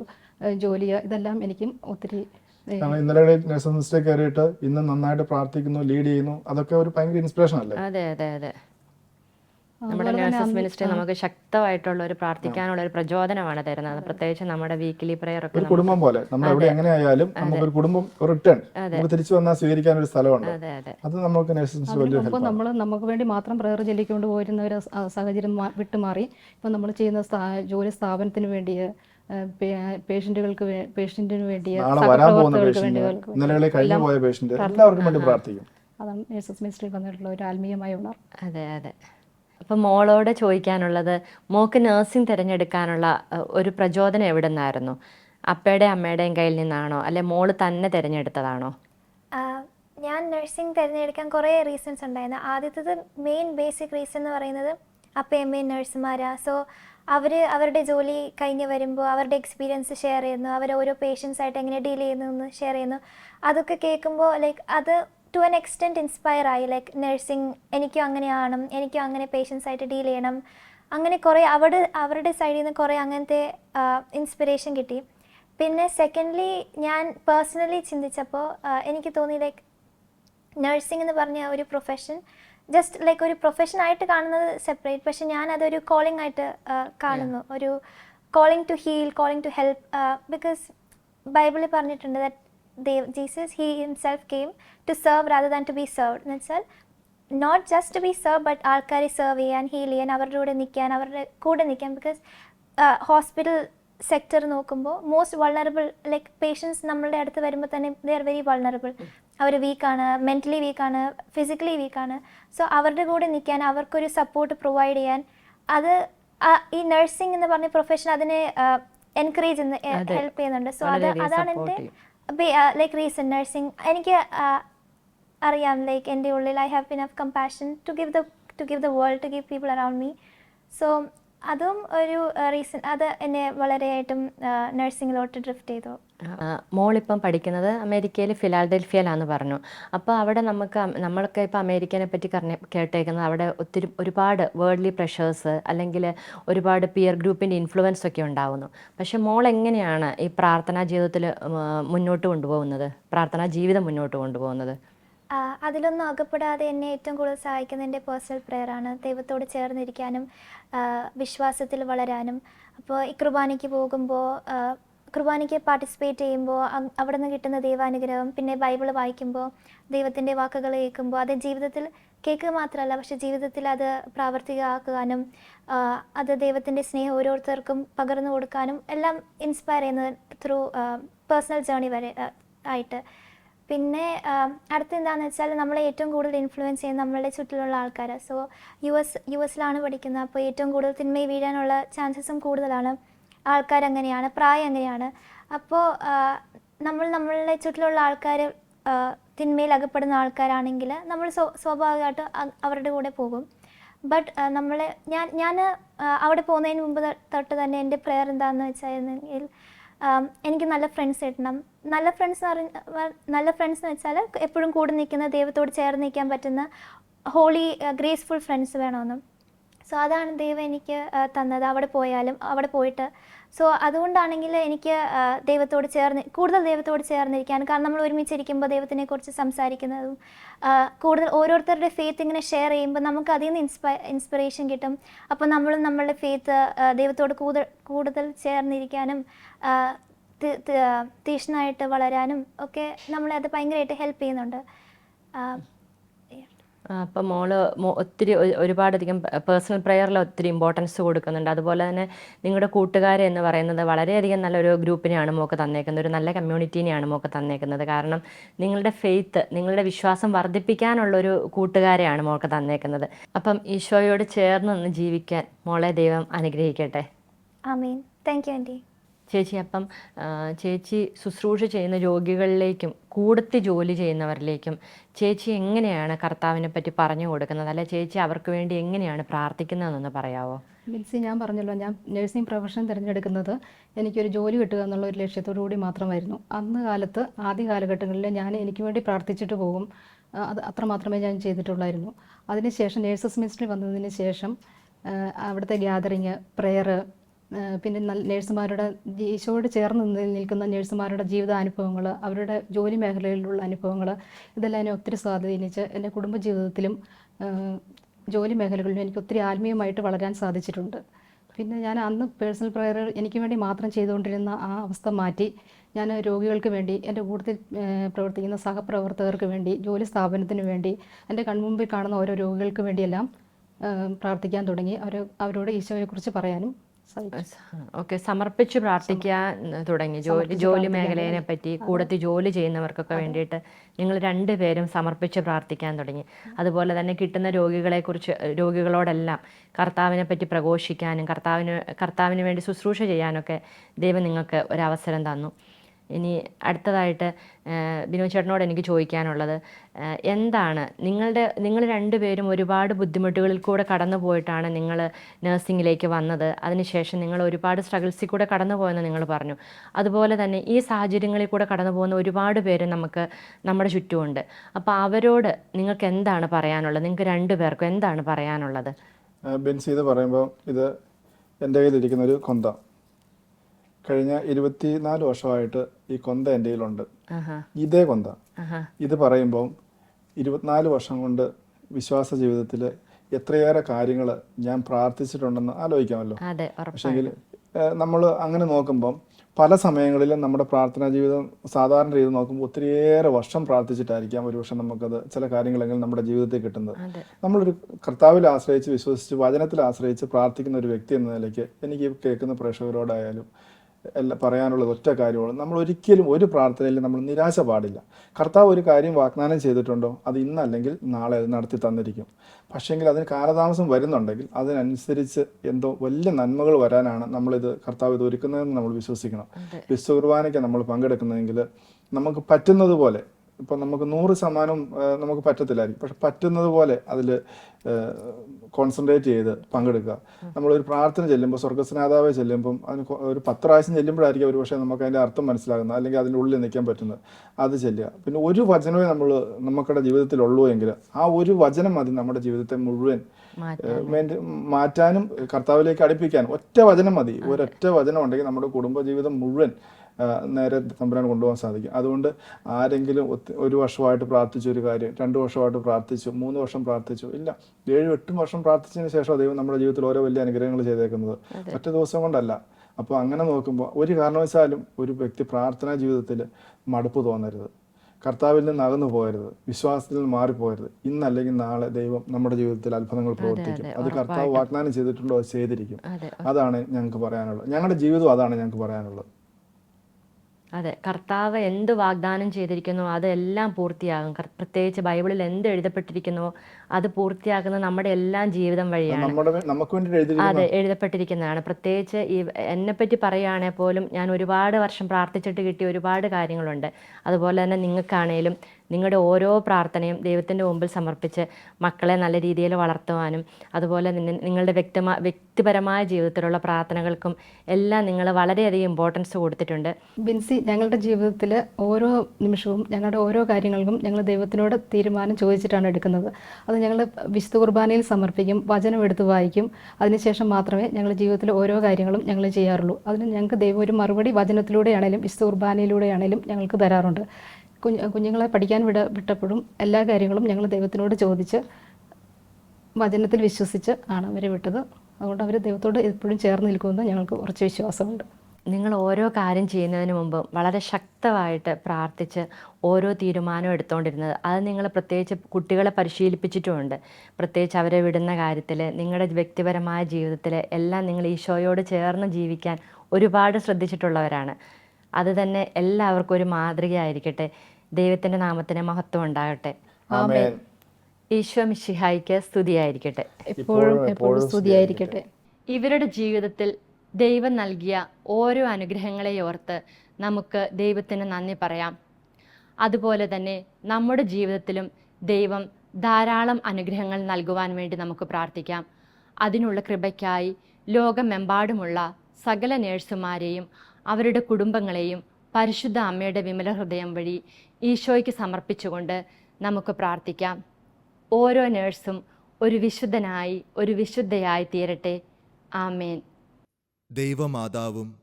ജോലി ഇതെല്ലാം എനിക്കും ഒത്തിരി കാരണം ഇന്നലെ നഴ്സസ് മിനിസ്റ്ററെ കയറിയിട്ട് ഇന്ന് നന്നായിട്ട് പ്രാർത്ഥിക്കുന്നു ലീഡ് ചെയ്യുന്നു. അതൊക്കെ ഒരു ഭയങ്കര ഇൻസ്പിറേഷൻ അല്ലേ? അതെ അതെ അതെ. നമ്മുടെ നഴ്സസ് മിനിസ്ട്രി നമുക്ക് ശക്തമായിട്ടുള്ള ഒരു പ്രാർത്ഥിക്കാനുള്ള ഒരു പ്രചോദനമാണ് തരുന്നത്. പ്രത്യേകിച്ച് നമ്മുടെ വീക്കിലി പ്രെയർ ഒക്കെ ഒരു നമുക്ക് കുടുംബം പോലെ. നമ്മൾ എവിടെ എങ്ങനെയായാലും നമുക്കൊരു കുടുംബം റിട്ടേൺ നമുക്ക് തിരിച്ചു വന്നാൽ സ്വീകരിക്കാൻ ഒരു സ്ഥലമുണ്ട്. അതെ അതെ. അത് നമുക്ക് നേഴ്സസ് വലിയ നമ്മൾ നമുക്ക് വേണ്ടി മാത്രം പ്രയർ ചൊല്ലിക്കൊണ്ട് പോയിരുന്ന ഒരു സാഹചര്യം വിട്ടുമാറി. ഇപ്പം നമ്മൾ ചെയ്യുന്ന ജോലി സ്ഥാപനത്തിന് വേണ്ടി പേഷ്യന്റുകൾക്ക് പേഷ്യന്റിന് വേണ്ടി വരാൻ പോകുന്ന പേഷ്യന്റ് ഇന്നലെ കഴിഞ്ഞു പോയ പേഷ്യന്റ് എല്ലാവർക്കും വേണ്ടി പ്രാർത്ഥിക്കും. അതാണ് നേഴ്സസ് മിനിസ്ട്രിയിൽ വന്നിട്ടുള്ള ഒരു ആത്മീയമായ ഉണർ അതെ അതെ. അപ്പം മോളോട് ചോദിക്കാനുള്ളത് മോക്ക് നഴ്സിംഗ് തിരഞ്ഞെടുക്കാനുള്ള ഒരു പ്രചോദനം എവിടെ നിന്നായിരുന്നു അപ്പയുടെയും അമ്മയുടെയും കയ്യിൽ നിന്നാണോ? അല്ലെ മോൾ തന്നെ തിരഞ്ഞെടുത്തതാണോ? ഞാൻ നഴ്സിംഗ് തിരഞ്ഞെടുക്കാൻ കുറേ റീസൺസ് ഉണ്ടായിരുന്നു. ആദ്യത്തത് മെയിൻ ബേസിക് റീസൺ എന്ന് പറയുന്നത് അപ്പയും അമ്മയും നഴ്സുമാരാണ് സോ അവർ അവരുടെ ജോലി കഴിഞ്ഞ് വരുമ്പോൾ അവരുടെ എക്സ്പീരിയൻസ് ഷെയർ ചെയ്യുന്നു. അവർ ഓരോ പേഷ്യൻസ് ആയിട്ട് എങ്ങനെ ഡീൽ ചെയ്യുന്നു എന്ന് ഷെയർ ചെയ്യുന്നു. അതൊക്കെ കേൾക്കുമ്പോൾ ലൈക്ക് അത് ടു എൻ എക്സ്റ്റെന്റ് ഇൻസ്പയർ ആയി. ലൈക്ക് നഴ്സിംഗ് എനിക്കും അങ്ങനെ ആവണം എനിക്കും അങ്ങനെ പേഷ്യൻസ് ആയിട്ട് ഡീൽ ചെയ്യണം. അങ്ങനെ കുറേ അവിടെ അവരുടെ സൈഡിൽ നിന്ന് കുറേ അങ്ങനത്തെ ഇൻസ്പിറേഷൻ കിട്ടി. പിന്നെ സെക്കൻഡ്ലി ഞാൻ പേഴ്സണലി ചിന്തിച്ചപ്പോൾ എനിക്ക് തോന്നി ലൈക്ക് നഴ്സിംഗ് എന്ന് പറഞ്ഞ ഒരു പ്രൊഫഷൻ ജസ്റ്റ് ലൈക്ക് ഒരു പ്രൊഫഷൻ ആയിട്ട് കാണുന്നത് സെപ്പറേറ്റ് പക്ഷെ ഞാൻ അതൊരു കോളിംഗ് ആയിട്ട് കാണുന്നു. ഒരു calling to heal calling to help because ബൈബിളിൽ പറഞ്ഞിട്ടുണ്ട് that Dev Jesus he himself came to serve rather than to be served എന്ന് വെച്ചാൽ not just be serve but ആൾക്കാരെ സെർവ് ചെയ്യാൻ ഹീൽ ചെയ്യാൻ അവരുടെ കൂടെ നിൽക്കാൻ അവരുടെ കൂടെ നിൽക്കാൻ. ബിക്കോസ് ഹോസ്പിറ്റൽ സെക്ടർ നോക്കുമ്പോൾ മോസ്റ്റ് വൾണറബിൾ ലൈക്ക് പേഷ്യൻസ് നമ്മളുടെ അടുത്ത് വരുമ്പോൾ തന്നെ ദേ ആർ വെരി വൾണറബിൾ അവർ വീക്കാണ് മെന്റലി വീക്കാണ് ഫിസിക്കലി വീക്കാണ് സോ അവരുടെ കൂടെ നിൽക്കാൻ അവർക്കൊരു സപ്പോർട്ട് പ്രൊവൈഡ് ചെയ്യാൻ അത് ഈ നഴ്സിംഗ് എന്ന് പറഞ്ഞ പ്രൊഫഷൻ അതിനെ എൻകറേജ് ചെയ്യുന്ന ഹെൽപ്പ് ചെയ്യുന്നുണ്ട്. സോ അത് അതാണ് എന്റെ ലൈക്ക് റീസെന്റ് നഴ്സിംഗ് എനിക്ക് ആ, അറിയാം ലൈക്ക് എന്റെ ഉള്ളിൽ I have been have compassion to give the to give the world to give people around me so അതും ഒരു റീസൺ അത് എന്നെ വളരെയായിട്ടും നഴ്സിംഗിലോട്ട് ഡ്രിഫ്റ്റ് ചെയ്തു. മോളിപ്പം പഠിക്കുന്നത് അമേരിക്കയിൽ ഫിലാഡൽഫിയയിലാന്ന് പറഞ്ഞു. അപ്പോൾ അവിടെ നമുക്ക് നമ്മളൊക്കെ ഇപ്പോൾ അമേരിക്കനെ പറ്റി പറഞ്ഞ കേട്ടേക്കുന്നത് അവിടെ ഒത്തിരി ഒരുപാട് വേൾഡ്ലി പ്രഷേഴ്സ് അല്ലെങ്കിൽ ഒരുപാട് പിയർ ഗ്രൂപ്പിന്റെ ഇൻഫ്ലുവൻസ് ഒക്കെ ഉണ്ടാവുന്നു. പക്ഷേ മോൾ എങ്ങനെയാണ് ഈ പ്രാർത്ഥനാ ജീവിതത്തിൽ മുന്നോട്ട് കൊണ്ടുപോകുന്നത്? പ്രാർത്ഥനാ ജീവിതം മുന്നോട്ട് കൊണ്ടുപോകുന്നത്? അതിലൊന്നും അകപ്പെടാതെ എന്നെ ഏറ്റവും കൂടുതൽ സഹായിക്കുന്ന എന്റെ പേഴ്സണൽ പ്രെയറാണ് ദൈവത്തോട് ചേർന്നിരിക്കാനും വിശ്വാസത്തിൽ വളരാനും. അപ്പോൾ ഈ കുർബാനയ്ക്ക് പോകുമ്പോൾ കുർബാനയ്ക്ക് പാർട്ടിസിപ്പേറ്റ് ചെയ്യുമ്പോൾ അവിടെ നിന്ന് കിട്ടുന്ന ദൈവാനുഗ്രഹം പിന്നെ ബൈബിൾ വായിക്കുമ്പോൾ ദൈവത്തിന്റെ വാക്കുകൾ കേൾക്കുമ്പോൾ അത് ജീവിതത്തിൽ കേൾക്കുക മാത്രമല്ല പക്ഷെ ജീവിതത്തിൽ അത് പ്രാവർത്തികമാക്കാനും ആ, അത് ദൈവത്തിന്റെ സ്നേഹം ഓരോരുത്തർക്കും പകർന്നു കൊടുക്കാനും എല്ലാം ഇൻസ്പയർ ചെയ്യുന്നത് ത്രൂ പേഴ്സണൽ ജേണി വരെ ആയിട്ട്. പിന്നെ അടുത്ത് അടുത്ത എന്താണെന്ന് വെച്ചാൽ നമ്മളെ ഏറ്റവും കൂടുതൽ ഇൻഫ്ലുവൻസ് ചെയ്യുന്ന നമ്മളുടെ ചുറ്റിലുള്ള ആൾക്കാർ സോ യു എസ് യു എസിലാണ് പഠിക്കുന്നത്. അപ്പോൾ ഏറ്റവും കൂടുതൽ തിന്മയിൽ വീഴാനുള്ള ചാൻസസും കൂടുതലാണ്. ആൾക്കാരങ്ങനെയാണ് പ്രായം എങ്ങനെയാണ് അപ്പോൾ നമ്മൾ നമ്മളുടെ ചുറ്റിലുള്ള ആൾക്കാർ തിന്മയിൽ അകപ്പെടുന്ന ആൾക്കാരാണെങ്കിൽ നമ്മൾ സ്വാഭാവികമായിട്ട് അവരുടെ കൂടെ പോകും. ബട്ട് നമ്മൾ ഞാൻ ഞാൻ അവിടെ പോകുന്നതിന് മുമ്പ് തൊട്ട് തന്നെ എന്റെ പ്രെയർ എന്താണെന്ന് വെച്ചായിരുന്നെങ്കിൽ എനിക്ക് നല്ല ഫ്രണ്ട്സ് കിട്ടണം. നല്ല ഫ്രണ്ട്സ് പറഞ്ഞ നല്ല ഫ്രണ്ട്സ് എന്ന് വെച്ചാൽ എപ്പോഴും കൂടെ നിൽക്കുന്ന ദൈവത്തോട് ചേർന്ന് നിൽക്കാൻ പറ്റുന്ന ഹോളി ഗ്രേസ്ഫുൾ ഫ്രണ്ട്സ് വേണമെന്നും. സോ അതാണ് ദൈവം എനിക്ക് തന്നത്. അവിടെ പോയാലും അവിടെ പോയിട്ട് സോ അതുകൊണ്ടാണെങ്കിൽ എനിക്ക് ദൈവത്തോട് ചേർന്ന് കൂടുതൽ ദൈവത്തോട് ചേർന്നിരിക്കാൻ കാരണം നമ്മൾ ഒരുമിച്ചിരിക്കുമ്പോൾ ദൈവത്തിനെ കുറിച്ച് സംസാരിക്കുന്നതും കൂടുതൽ ഓരോരുത്തരുടെ ഫെയ്ത്ത് ഇങ്ങനെ ഷെയർ ചെയ്യുമ്പോൾ നമുക്ക് അതിൽ നിന്ന് ഇൻസ്പയ ഇൻസ്പിറേഷൻ കിട്ടും. അപ്പോൾ നമ്മളും നമ്മളുടെ ഫെയ്ത്ത് ദൈവത്തോട് കൂടുതൽ കൂടുതൽ ചേർന്നിരിക്കാനും ആ, തി- തി- ആ, തീക്ഷ്ണമായിട്ട് വളരാനും ഒക്കെ നമ്മളെ അത് ഭയങ്കരമായിട്ട് ഹെൽപ്പ് ചെയ്യുന്നുണ്ട്. അപ്പം മോൾ ഒത്തിരി ഒരുപാട് ഒരുപാടധികം പേഴ്സണൽ പ്രയറിൽ ഒത്തിരി ഇമ്പോർട്ടൻസ് കൊടുക്കുന്നുണ്ട്. അതുപോലെ തന്നെ നിങ്ങളുടെ കൂട്ടുകാരെ എന്ന് പറയുന്നത് വളരെയധികം നല്ലൊരു ഗ്രൂപ്പിനെയാണ് മോക്ക് തന്നേക്കുന്നത്. ഒരു നല്ല കമ്മ്യൂണിറ്റീനെയാണ് മോക്ക് തന്നേക്കുന്നത്. കാരണം നിങ്ങളുടെ ഫെയ്ത്ത് നിങ്ങളുടെ വിശ്വാസം വർദ്ധിപ്പിക്കാനുള്ള ഒരു കൂട്ടുകാരെയാണ് മോൾക്ക് തന്നേക്കുന്നത്. അപ്പം ഈശോയോട് ചേർന്ന് നിന്ന് ജീവിക്കാൻ മോളെ ദൈവം അനുഗ്രഹിക്കട്ടെ. ആമീൻ. ആന്റി ചേച്ചി അപ്പം ചേച്ചി ശുശ്രൂഷ ചെയ്യുന്ന രോഗികളിലേക്കും കൂടത്തി ജോലി ചെയ്യുന്നവരിലേക്കും ചേച്ചി എങ്ങനെയാണ് കർത്താവിനെ പറ്റി പറഞ്ഞു കൊടുക്കുന്നത്? അല്ലെ ചേച്ചി അവർക്ക് വേണ്ടി എങ്ങനെയാണ് പ്രാർത്ഥിക്കുന്നതെന്നൊന്ന് പറയാവോ? മിൽസി ഞാൻ പറഞ്ഞല്ലോ ഞാൻ നഴ്സിംഗ് പ്രൊഫഷൻ തിരഞ്ഞെടുക്കുന്നത് എനിക്കൊരു ജോലി കിട്ടുക എന്നുള്ള ഒരു ലക്ഷ്യത്തോടു കൂടി മാത്രമായിരുന്നു. അന്ന് കാലത്ത് ആദ്യ കാലഘട്ടങ്ങളിൽ ഞാൻ എനിക്ക് വേണ്ടി പ്രാർത്ഥിച്ചിട്ട് പോകും. അത് അത്ര മാത്രമേ ഞാൻ ചെയ്തിട്ടുള്ളായിരുന്നു. അതിനുശേഷം നേഴ്സസ് മിനിസ്ട്രി വന്നതിന് ശേഷം അവിടുത്തെ ഗ്യാതറിങ് പ്രെയർ പിന്നെ നേഴ്സുമാരുടെ ഈശോയോട് ചേർന്ന് നിൽക്കുന്ന നേഴ്സുമാരുടെ ജീവിതാനുഭവങ്ങൾ അവരുടെ ജോലി മേഖലയിലുള്ള അനുഭവങ്ങൾ ഇതെല്ലാം എന്നെ ഒത്തിരി സ്വാധീനിച്ച് എന്റെ കുടുംബജീവിതത്തിലും ജോലി മേഖലകളിലും എനിക്ക് ഒത്തിരി ആത്മീയമായിട്ട് വളരാൻ സാധിച്ചിട്ടുണ്ട്. പിന്നെ ഞാൻ അന്ന് പേഴ്സണൽ പ്രയർ എനിക്ക് വേണ്ടി മാത്രം ചെയ്തുകൊണ്ടിരുന്ന ആ അവസ്ഥ മാറ്റി ഞാൻ രോഗികൾക്ക് വേണ്ടി എന്റെ കൂടുതൽ പ്രവർത്തിക്കുന്ന സഹപ്രവർത്തകർക്ക് വേണ്ടി ജോലി സ്ഥാപനത്തിന് വേണ്ടി എന്റെ കൺമുമ്പിൽ കാണുന്ന ഓരോ രോഗികൾക്ക് വേണ്ടിയെല്ലാം പ്രാർത്ഥിക്കാൻ തുടങ്ങി. അവർ അവരോട് ഈശോയെക്കുറിച്ച് പറയാനും ഓക്കെ സമർപ്പിച്ച് പ്രാർത്ഥിക്കാൻ തുടങ്ങി. ജോലി ജോലി മേഖലയെ പറ്റി കൂടത്തി ജോലി ചെയ്യുന്നവർക്കൊക്കെ വേണ്ടിയിട്ട് നിങ്ങൾ രണ്ടുപേരും സമർപ്പിച്ച് പ്രാർത്ഥിക്കാൻ തുടങ്ങി. അതുപോലെ തന്നെ കിട്ടുന്ന രോഗികളെ കുറിച്ച് രോഗികളോടെല്ലാം കർത്താവിനെ പറ്റി പ്രഘോഷിക്കാനും കർത്താവിന് കർത്താവിന് വേണ്ടി ശുശ്രൂഷ ചെയ്യാനൊക്കെ ദൈവം നിങ്ങൾക്ക് ഒരവസരം തന്നു. ഇനി അടുത്തതായിട്ട് ബിനോ ചേട്ടനോട് എനിക്ക് ചോദിക്കാനുള്ളത് എന്താണ് നിങ്ങളുടെ നിങ്ങൾ രണ്ടുപേരും ഒരുപാട് ബുദ്ധിമുട്ടുകളിൽ കൂടെ കടന്നു പോയിട്ടാണ് നിങ്ങൾ നഴ്സിംഗിലേക്ക് വന്നത്. അതിനുശേഷം നിങ്ങൾ ഒരുപാട് സ്ട്രഗിൾസിൽ കൂടെ കടന്നു പോയെന്ന് നിങ്ങൾ പറഞ്ഞു. അതുപോലെ തന്നെ ഈ സാഹചര്യങ്ങളിൽ കൂടെ കടന്നു പോകുന്ന ഒരുപാട് പേര് നമുക്ക് നമ്മുടെ ചുറ്റുമുണ്ട്. അപ്പോൾ അവരോട് നിങ്ങൾക്ക് എന്താണ് പറയാനുള്ളത്? നിങ്ങൾക്ക് രണ്ടു രണ്ടുപേർക്കും എന്താണ് പറയാനുള്ളത്? ബെൻസി ഇത് പറയുമ്പോൾ ഇത് എന്റെ കയ്യിലിരിക്കുന്ന ഒരു കൊന്ത. കഴിഞ്ഞ ഇരുപത്തിനാല് വർഷമായിട്ട് ഈ കൊന്ത എന്റെ കയ്യിലുണ്ട്. ഇതേ കൊന്ത. ഇത് പറയുമ്പോൾ ഇരുപത്തിനാല് വർഷം കൊണ്ട് വിശ്വാസ ജീവിതത്തിൽ എത്രയേറെ കാര്യങ്ങൾ ഞാൻ പ്രാർത്ഥിച്ചിട്ടുണ്ടെന്ന് ആലോചിക്കാമല്ലോ. പക്ഷേങ്കിൽ നമ്മൾ അങ്ങനെ നോക്കുമ്പം പല സമയങ്ങളിലും നമ്മുടെ പ്രാർത്ഥനാ ജീവിതം സാധാരണ രീതി നോക്കുമ്പോൾ ഒത്തിരിയേറെ വർഷം പ്രാർത്ഥിച്ചിട്ടായിരിക്കാം ഒരു വർഷം നമുക്കത് ചില കാര്യങ്ങളെങ്കിലും നമ്മുടെ ജീവിതത്തിൽ കിട്ടുന്നത്. നമ്മളൊരു കർത്താവിൽ ആശ്രയിച്ച് വിശ്വസിച്ച് വചനത്തിൽ ആശ്രയിച്ച് പ്രാർത്ഥിക്കുന്ന ഒരു വ്യക്തി എന്ന നിലയ്ക്ക് എനിക്ക് കേൾക്കുന്ന പ്രേക്ഷകരോടായാലും എല്ലാം പറയാനുള്ളത് ഒറ്റ കാര്യമാണ് നമ്മൾ ഒരിക്കലും ഒരു പ്രാർത്ഥനയിൽ നമ്മൾ നിരാശ പാടില്ല. കർത്താവ് ഒരു കാര്യം വാഗ്ദാനം ചെയ്തിട്ടുണ്ടോ? അത് ഇന്നല്ലെങ്കിൽ നാളെ അത് നടത്തി തന്നിരിക്കും. പക്ഷേങ്കിൽ അതിന് കാലതാമസം വരുന്നുണ്ടെങ്കിൽ അതിനനുസരിച്ച് എന്തോ വലിയ നന്മകൾ വരാനാണ് നമ്മളിത് കർത്താവ് ഇത് ഒരുക്കുന്നതെന്ന് നമ്മൾ വിശ്വസിക്കണം. വിശ്വ കുർബാനയ്ക്ക് നമ്മൾ പങ്കെടുക്കുന്നതെങ്കിൽ നമുക്ക് പറ്റുന്നത് പോലെ ഇപ്പം നമുക്ക് നൂറ് ശതമാനം നമുക്ക് പറ്റത്തില്ലായിരിക്കും. പക്ഷെ പറ്റുന്നത് പോലെ അതിൽ കോൺസെൻട്രേറ്റ് ചെയ്ത് പങ്കെടുക്കുക. നമ്മളൊരു പ്രാർത്ഥന ചെല്ലുമ്പോൾ സ്വർഗസ്നാഥാവെ ചെല്ലുമ്പം അതിന് ഒരു പത്ത് പ്രാവശ്യം ചെല്ലുമ്പോഴായിരിക്കും ഒരു പക്ഷേ നമുക്ക് അതിന്റെ അർത്ഥം മനസ്സിലാകുന്നത് അല്ലെങ്കിൽ അതിന്റെ ഉള്ളിൽ നിൽക്കാൻ പറ്റുന്നത്. അത് ചെല്ലുക. പിന്നെ ഒരു വചനമേ നമ്മൾ നമുക്കുടെ ജീവിതത്തിലുള്ളൂ എങ്കിൽ ആ ഒരു വചനം മതി നമ്മുടെ ജീവിതത്തെ മുഴുവൻ മാറ്റാനും കർത്താവിലേക്ക് അടുപ്പിക്കാനും ഒറ്റ വചനം മതി. ഒരൊറ്റ വചനം ഉണ്ടെങ്കിൽ നമ്മുടെ കുടുംബ ജീവിതം മുഴുവൻ നേരെ തമ്പുരാൻ കൊണ്ടുപോകാൻ സാധിക്കും. അതുകൊണ്ട് ആരെങ്കിലും ഒരു വർഷമായിട്ട് പ്രാർത്ഥിച്ച ഒരു കാര്യം രണ്ട് വർഷമായിട്ട് പ്രാർത്ഥിച്ചു മൂന്ന് വർഷം പ്രാർത്ഥിച്ചു ഇല്ല ഏഴും എട്ടും വർഷം പ്രാർത്ഥിച്ചതിന് ശേഷം ദൈവം നമ്മുടെ ജീവിതത്തിൽ ഓരോ വലിയ അനുഗ്രഹങ്ങൾ ചെയ്തേക്കുന്നത്. ഒറ്റ ദിവസം കൊണ്ടല്ല. അപ്പോൾ അങ്ങനെ നോക്കുമ്പോൾ ഒരു കാരണവശാലും ഒരു വ്യക്തി പ്രാർത്ഥനാ ജീവിതത്തിൽ മടുപ്പ് തോന്നരുത്. കർത്താവിൽ നിന്ന് അകന്നു പോകരുത്. വിശ്വാസത്തിൽ നിന്ന് മാറിപ്പോകരുത്. ഇന്നല്ലെങ്കിൽ നാളെ ദൈവം നമ്മുടെ ജീവിതത്തിൽ അത്ഭുതങ്ങൾ പ്രവർത്തിക്കും. അത്. കർത്താവ് വാഗ്ദാനം ചെയ്തിട്ടുണ്ടോ? ചെയ്തിരിക്കും. അതെ. അതാണ് ഞങ്ങൾക്ക് പറയാനുള്ളത്. ഞങ്ങളുടെ ജീവിതം അതാണ് ഞങ്ങൾക്ക് പറയാനുള്ളത്. അതെ കർത്താവ് എന്ത് വാഗ്ദാനം ചെയ്തിരിക്കുന്നു അതെല്ലാം പൂർത്തിയാകും. പ്രത്യേകിച്ച് ബൈബിളിൽ എന്ത് എഴുതപ്പെട്ടിരിക്കുന്നുവോ അത് പൂർത്തിയാക്കുന്ന നമ്മുടെ എല്ലാം ജീവിതം വഴിയാണ്. അതെ എഴുതപ്പെട്ടിരിക്കുന്നതാണ്. പ്രത്യേകിച്ച് ഈ എന്നെപ്പറ്റി പറയുകയാണെങ്കിൽ പോലും ഞാൻ ഒരുപാട് വർഷം പ്രാർത്ഥിച്ചിട്ട് കിട്ടിയ ഒരുപാട് കാര്യങ്ങളുണ്ട്. അതുപോലെ തന്നെ നിങ്ങൾക്കാണേലും നിങ്ങളുടെ ഓരോ പ്രാർത്ഥനയും ദൈവത്തിന്റെ മുമ്പിൽ സമർപ്പിച്ച് മക്കളെ നല്ല രീതിയിൽ വളർത്തുവാനും അതുപോലെ നിങ്ങളുടെ വ്യക്തിമാ വ്യക്തിപരമായ ജീവിതത്തിലുള്ള പ്രാർത്ഥനകൾക്കും എല്ലാം നിങ്ങൾ വളരെയധികം ഇമ്പോർട്ടൻസ് കൊടുത്തിട്ടുണ്ട്. ബിൻസി ഞങ്ങളുടെ ജീവിതത്തിൽ ഓരോ നിമിഷവും ഞങ്ങളുടെ ഓരോ കാര്യങ്ങൾക്കും ഞങ്ങൾ ദൈവത്തിനോട് തീരുമാനം ചോദിച്ചിട്ടാണ് എടുക്കുന്നത്. അത് ഞങ്ങൾ വിശുദ്ധ കുർബാനയിൽ സമർപ്പിക്കും വചനം എടുത്ത് വായിക്കും. അതിനുശേഷം മാത്രമേ ഞങ്ങൾ ജീവിതത്തിൽ ഓരോ കാര്യങ്ങളും ഞങ്ങൾ ചെയ്യാറുള്ളൂ. അതിന് ഞങ്ങൾക്ക് ദൈവം ഒരു മറുപടി വചനത്തിലൂടെയാണേലും വിശുദ്ധ കുർബാനയിലൂടെയാണേലും ഞങ്ങൾക്ക് തരാറുണ്ട്. കുഞ്ഞ് കുഞ്ഞുങ്ങളെ പഠിക്കാൻ വിട വിട്ടപ്പോഴും എല്ലാ കാര്യങ്ങളും ഞങ്ങൾ ദൈവത്തിനോട് ചോദിച്ച് വചനത്തിൽ വിശ്വസിച്ച് ആണ് അവരെ വിട്ടത്. അതുകൊണ്ട് അവർ ദൈവത്തോട് എപ്പോഴും ചേർന്ന് നിൽക്കുമെന്ന് ഞങ്ങൾക്ക് കുറച്ച് വിശ്വാസമുണ്ട്. നിങ്ങൾ ഓരോ കാര്യം ചെയ്യുന്നതിന് മുമ്പ് വളരെ ശക്തമായിട്ട് പ്രാർത്ഥിച്ച് ഓരോ തീരുമാനം എടുത്തുകൊണ്ടിരുന്നത് അത് നിങ്ങൾ പ്രത്യേകിച്ച് കുട്ടികളെ പരിശീലിപ്പിച്ചിട്ടുമുണ്ട്. പ്രത്യേകിച്ച് അവരെ വിടുന്ന കാര്യത്തിൽ നിങ്ങളുടെ വ്യക്തിപരമായ ജീവിതത്തിൽ എല്ലാം നിങ്ങൾ ഈശോയോട് ചേർന്ന് ജീവിക്കാൻ ഒരുപാട് ശ്രദ്ധിച്ചിട്ടുള്ളവരാണ്. അത് തന്നെ എല്ലാവർക്കും ഒരു മാതൃകയായിരിക്കട്ടെ. ദൈവത്തിന്റെ നാമത്തിന് മഹത്വം ഉണ്ടാകട്ടെ. ഈശോ മിഷിഹായിക്ക് സ്തുതിയായിരിക്കട്ടെ. എപ്പോഴും എപ്പോഴും സ്തുതിയായിരിക്കട്ടെ. ഇവരുടെ ജീവിതത്തിൽ ദൈവം നൽകിയ ഓരോ അനുഗ്രഹങ്ങളെ ഓർത്ത് നമുക്ക് ദൈവത്തിന് നന്ദി പറയാം. അതുപോലെ തന്നെ നമ്മുടെ ജീവിതത്തിലും ദൈവം ധാരാളം അനുഗ്രഹങ്ങൾ നൽകുവാൻ വേണ്ടി നമുക്ക് പ്രാർത്ഥിക്കാം. അതിനുള്ള കൃപയ്ക്കായി ലോകമെമ്പാടുമുള്ള സകല നേഴ്സുമാരെയും അവരുടെ കുടുംബങ്ങളെയും പരിശുദ്ധ അമ്മയുടെ വിമല ഹൃദയം വഴി ഈശോയ്ക്ക് സമർപ്പിച്ചുകൊണ്ട് നമുക്ക് പ്രാർത്ഥിക്കാം. ഓരോ നേഴ്സും ഒരു വിശുദ്ധനായി ഒരു വിശുദ്ധയായി തീരട്ടെ. ആമേൻ. ദൈവമാതാവും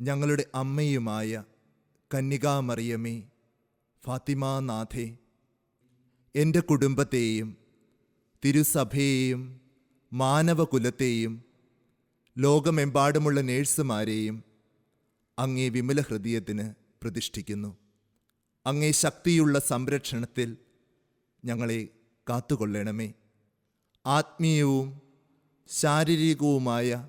ഞങ്ങളുടെ അമ്മയുമായ കന്യകാമറിയമേ ഫാത്തിമാനാഥേ എന്റെ കുടുംബത്തെയും തിരുസഭയെയും മാനവകുലത്തെയും ലോകമെമ്പാടുമുള്ള നേഴ്സുമാരെയും അങ്ങേ വിമല ഹൃദയത്തിന് പ്രതിഷ്ഠിക്കുന്നു. അങ്ങേ ശക്തിയുള്ള സംരക്ഷണത്തിൽ ഞങ്ങളെ കാത്തുകൊള്ളണമേ. ആത്മീയവും ശാരീരികവുമായ